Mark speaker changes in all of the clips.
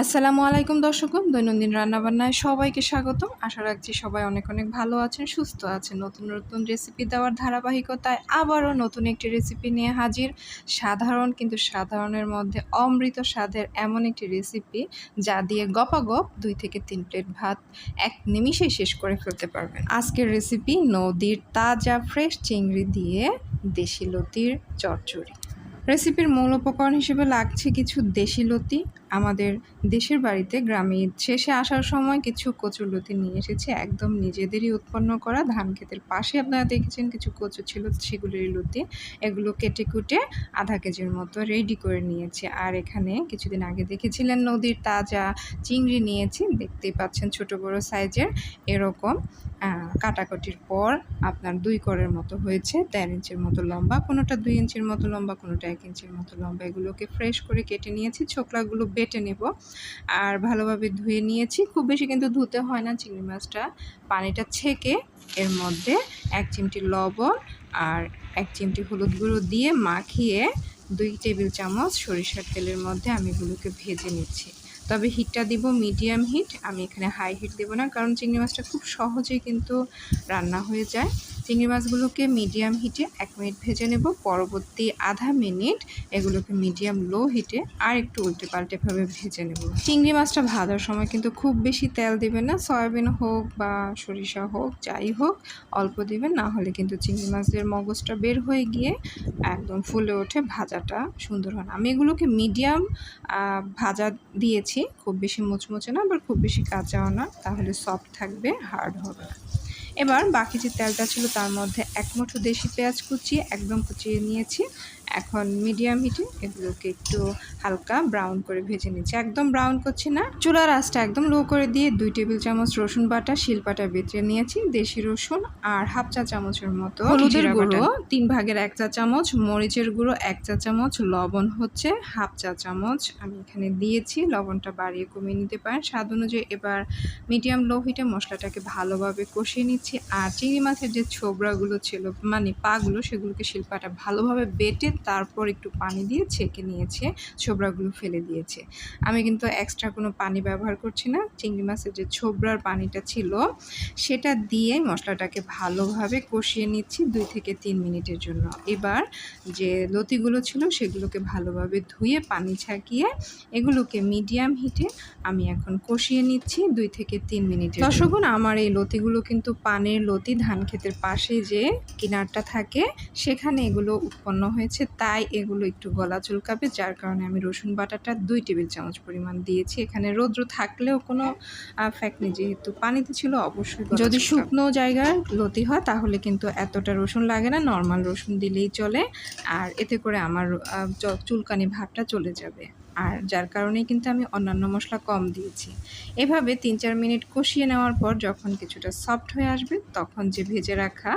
Speaker 1: আসসালামু আলাইকুম দর্শক দৈনন্দিন রান্নাবান্নায় সবাইকে স্বাগতম। আশা রাখছি সবাই অনেক অনেক ভালো আছেন, সুস্থ আছেন। নতুন নতুন রেসিপি দেওয়ার ধারাবাহিকতায় আবারও নতুন একটি রেসিপি নিয়ে হাজির। সাধারণ কিন্তু সাধারণের মধ্যে অমৃত স্বাদের এমন একটি রেসিপি যা দিয়ে গপাগপ দুই থেকে তিন প্লেট ভাত এক নিমিষেই শেষ করে ফেলতে পারবেন। আজকের রেসিপি নদীর তাজা ফ্রেশ চিংড়ি দিয়ে দেশি লতির চচ্চড়ি। রেসিপির মূল উপকরণ হিসেবে লাগছে কিছু দেশি লতি আমাদের দেশের বাড়িতে গ্রামে শেষে আসার সময় কিছু কচুর লতি নিয়ে এসেছি। একদম নিজেদেরই উৎপন্ন করা ধান ক্ষেতের পাশে আপনারা দেখেছেন কিছু কচু ছিল, সেগুলোরই লতি। এগুলো কেটে কুটে আধা কেজির মতো রেডি করে নিয়েছি। আর এখানে কিছুদিন আগে দেখেছিলেন নদীর তাজা চিংড়ি নিয়েছি। দেখতেই পাচ্ছেন ছোট বড় সাইজের এরকম কাটাকুটির পর আপনার দুই করের মতো হয়েছে। দেড় ইঞ্চির মতো লম্বা, কোনোটা দুই ইঞ্চির মতো লম্বা, কোনোটা এক ইঞ্চির মতো লম্বা। এগুলোকে ফ্রেশ করে কেটে নিয়েছি। ছোকলাগুলো বেটে নেব। আর ভালোভাবে ধুয়ে নিয়েছি। খুব বেশি কিন্তু ধুতে হয় না চিংড়ি মাছটা। পানিটা ছেঁকে এর মধ্যে এক চিমটি লবণ আর এক চিমটি হলুদ গুঁড়ো দিয়ে মাখিয়ে দুই টেবিল চামচ সরিষার তেলের মধ্যে আমি এগুলোকে ভেজে নিচ্ছি। তবে হিটটা দিব মিডিয়াম হিট আমি এখানে হাই হিট দেবো না, কারণ চিংড়ি মাছটা খুব সহজেই কিন্তু রান্না হয়ে যায়। চিংড়ি মাছগুলোকে মিডিয়াম হিটে এক মিনিট ভেজে নেব। পরবর্তী আধা মিনিট এগুলোকে মিডিয়াম লো হিটে আর একটু উল্টে পাল্টেভাবে ভেজে নেব। চিংড়ি মাছটা ভাজার সময় কিন্তু খুব বেশি তেল দেবেন না। সয়াবিন হোক বা সরিষা হোক, যাই হোক, অল্প দিবেন। না হলে কিন্তু চিংড়ি মাছের মগজটা বের হয়ে গিয়ে একদম ফুলে ওঠে, ভাজাটা সুন্দর হয় না। আমি এগুলোকে মিডিয়াম ভাজা দিয়েছি। খুব বেশি মুচমুচে না, আবার খুব বেশি কাঁচাও না। তাহলে সফট থাকবে হার্ড হবে। এবার বাকি যে তেলটা ছিল তার মধ্যে এক মুঠো দেশি পেঁয়াজ কুচিয়ে একদম কুচিয়ে নিয়েছি। এখন মিডিয়াম হিটে এগুলোকে একটু হালকা ব্রাউন করে ভেজে নিচ্ছি। একদম ব্রাউন করছি না। চুলার আঁচটা একদম লো করে দিয়ে দুই টেবিল চামচ রসুন বাটা শিলপাটা বেটে নিয়েছি। দেশি রসুন আর হাফ চা চামচের মতো হলুদের গুঁড়ো। তিন ভাগের এক চা চামচ মরিচের গুঁড়ো এক চা চামচ লবণ হচ্ছে হাফ চা চামচ আমি এখানে দিয়েছি। লবণটা বাড়িয়ে কমিয়ে নিতে পারেন। স্বাদ অনুযায়ী এবার মিডিয়াম লো হিটে মশলাটাকে ভালোভাবে কষিয়ে নিচ্ছি। আর চিংড়ি মাছের যে ছোবড়াগুলো ছিল মানে পাগুলো সেগুলোকে শিল্পাটা ভালোভাবে বেটে তারপর একটু পানি দিয়ে ছেঁকে নিয়েছে ছোবড়াগুলো ফেলে দিয়েছে। আমি কিন্তু এক্সট্রা কোনো পানি ব্যবহার করছি না। চিংড়ি মাছের যে ছোবড়ার পানিটা ছিল সেটা দিয়ে মশলাটাকে ভালোভাবে কষিয়ে নিচ্ছি দুই থেকে তিন মিনিটের জন্য। এবার যে লতিগুলো ছিল সেগুলোকে ভালোভাবে ধুয়ে পানি ছাকিয়ে এগুলোকে মিডিয়াম হিটে আমি এখন কষিয়ে নিচ্ছি দুই থেকে তিন মিনিট দর্শকগণ আমার এই লতিগুলো কিন্তু পানের লতি ধান ক্ষেতের পাশে যে কিনারটা থাকে সেখানে এগুলো উৎপন্ন হয়েছে। তাই এগুলো একটু গলা চুলকাবে যার কারণে আমি রসুন বাটাটা দুই টেবিল চামচ পরিমাণ দিয়েছি। এখানে রৌদ্র থাকলেও কোনো ফ্যাক্ট নেই। যেহেতু পানিতে ছিল অবশ্যই যদি শুকনো জায়গার লতি হয় তাহলে কিন্তু এতটা রসুন লাগে না। নর্মাল রসুন দিলেই চলে। আর এতে করে আমার চুলকানি ভাবটা চলে যাবে। আর যার কারণে কিন্তু আমি অন্যান্য মশলা কম দিয়েছি। এভাবে তিন চার মিনিট কষিয়ে নেওয়ার পর যখন কিছুটা সফট হয়ে আসবে, তখন যে ভেজে রাখা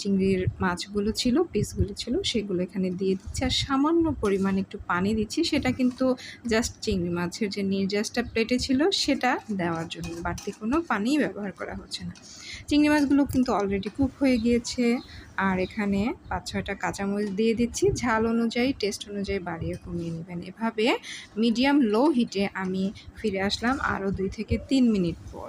Speaker 1: চিংড়ির মাছগুলো ছিল পিসগুলো ছিল, সেগুলো এখানে দিয়ে দিচ্ছি। আর সামান্য পরিমাণ একটু পানি দিচ্ছি, সেটা কিন্তু জাস্ট চিংড়ি মাছের যে নির্যাসটা প্লেটে ছিল, সেটা দেওয়ার জন্য। বাড়তি কোনো পানি ব্যবহার করা হচ্ছে না। চিংড়ি মাছগুলো কিন্তু অলরেডি কুক হয়ে গিয়েছে। আর এখানে পাঁচ, ছয়টা কাঁচামরিচ দিয়ে দিচ্ছি। ঝাল অনুযায়ী টেস্ট অনুযায়ী বাড়িয়ে কমিয়ে নেবেন। এভাবে মিডিয়াম লো হিটে আমি ফিরে আসলাম আরও দুই থেকে তিন মিনিট পর।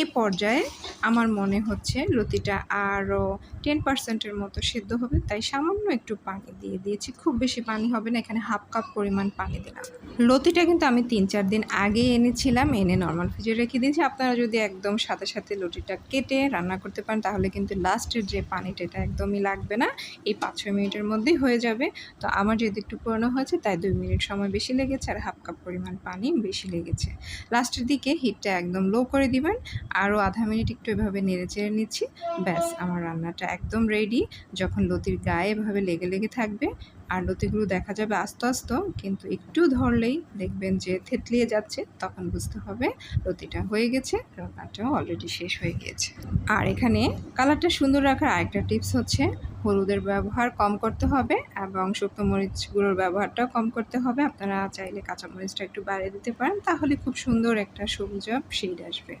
Speaker 1: এই পর্যায়ে আমার মনে হচ্ছে লতিটা আরও টেন পার্সেন্টের মতো সেদ্ধ হবে, তাই সামান্য একটু পানি দিয়ে দিয়েছি। খুব বেশি পানি হবে না, এখানে হাফ কাপ পরিমাণ পানি দিলাম। লতিটা কিন্তু আমি তিন চার দিন আগে এনেছিলাম, এনে নর্মাল ফ্রিজে রেখে দিয়েছি। আপনারা যদি একদম সাথে সাথে লতিটা কেটে রান্না করতে পারেন, তাহলে কিন্তু লাস্টের যে পানিটা, এটা একদমই লাগবে না। এই পাঁচ ছয় মিনিটের মধ্যেই হয়ে যাবে। তো আমার যেহেতু একটু পুরনো হয়েছে, তাই দুই মিনিট সময় বেশি লেগেছে, আর হাফ কাপ পরিমাণ পানি বেশি লেগেছে। লাস্টের দিকে হিটটা একদম লো করে দিবেন আরও আধা মিনিট একটু এভাবে নেড়ে চেড়ে নিচ্ছি। ব্যাস, আমার রান্নাটা একদম রেডি যখন লতির গায়ে এভাবে লেগে লেগে থাকবে, আর লতিগুলো দেখা যাবে আস্তে আস্তে, কিন্তু একটু ধরলেই দেখবেন যে থেতলিয়ে যাচ্ছে, তখন বুঝতে হবে লতিটা হয়ে গেছে, রান্নাটাও অলরেডি শেষ হয়ে গিয়েছে। আর এখানে কালারটা সুন্দর রাখার আরেকটা টিপস হচ্ছে হলুদের ব্যবহার কম করতে হবে এবং শুকনো মরিচ গুঁড়োর ব্যবহারটাও কম করতে হবে। আপনারা চাইলে কাঁচামরিচটা একটু বাড়িয়ে দিতে পারেন, তাহলে খুব সুন্দর একটা সবুজ শেড আসবে।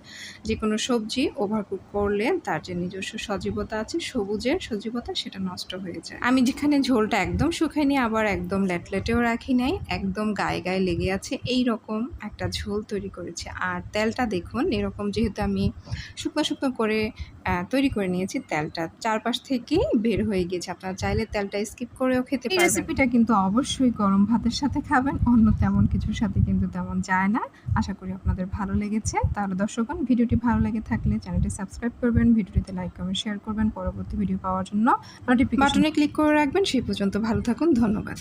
Speaker 1: যে কোনো সবজি ওভারকুক করলে তার যে নিজস্ব সজীবতা আছে, সবুজের সজীবতা সেটা নষ্ট হয়ে যায়। আমি যেখানে ঝোলটা একদম শুকাইনি আবার একদম লেটলেটেও রাখি নাই, একদম গায়ে গায়ে লেগে আছে এই রকম একটা ঝোল তৈরি করেছি। আর তেলটা দেখুন, এরকম যেহেতু আমি শুকনো শুকনো করে তৈরি করে নিয়েছি তেলটা। চারপাশ থেকেই বের হয়ে গেছে। আপনারা চাইলে তেলটা স্কিপ করেও খেতে
Speaker 2: এই
Speaker 1: পারবেন।
Speaker 2: রেসিপিটা কিন্তু অবশ্যই গরম ভাতের সাথে খাবেন অন্য তেমন কিছুর সাথে কিন্তু তেমন যায় না। আশা করি আপনাদের ভালো লেগেছে। তাহলে দর্শকগণ ভিডিওটি ভালো লেগে থাকলে চ্যানেলটি সাবস্ক্রাইব করবেন ভিডিওটিতে লাইক কমেন্ট শেয়ার করবেন। পরবর্তী ভিডিও পাওয়ার জন্য নোটিফিকেশন
Speaker 1: বাটনে ক্লিক করে রাখবেন। সেই পর্যন্ত ভালো থাকুন। ধন্যবাদ।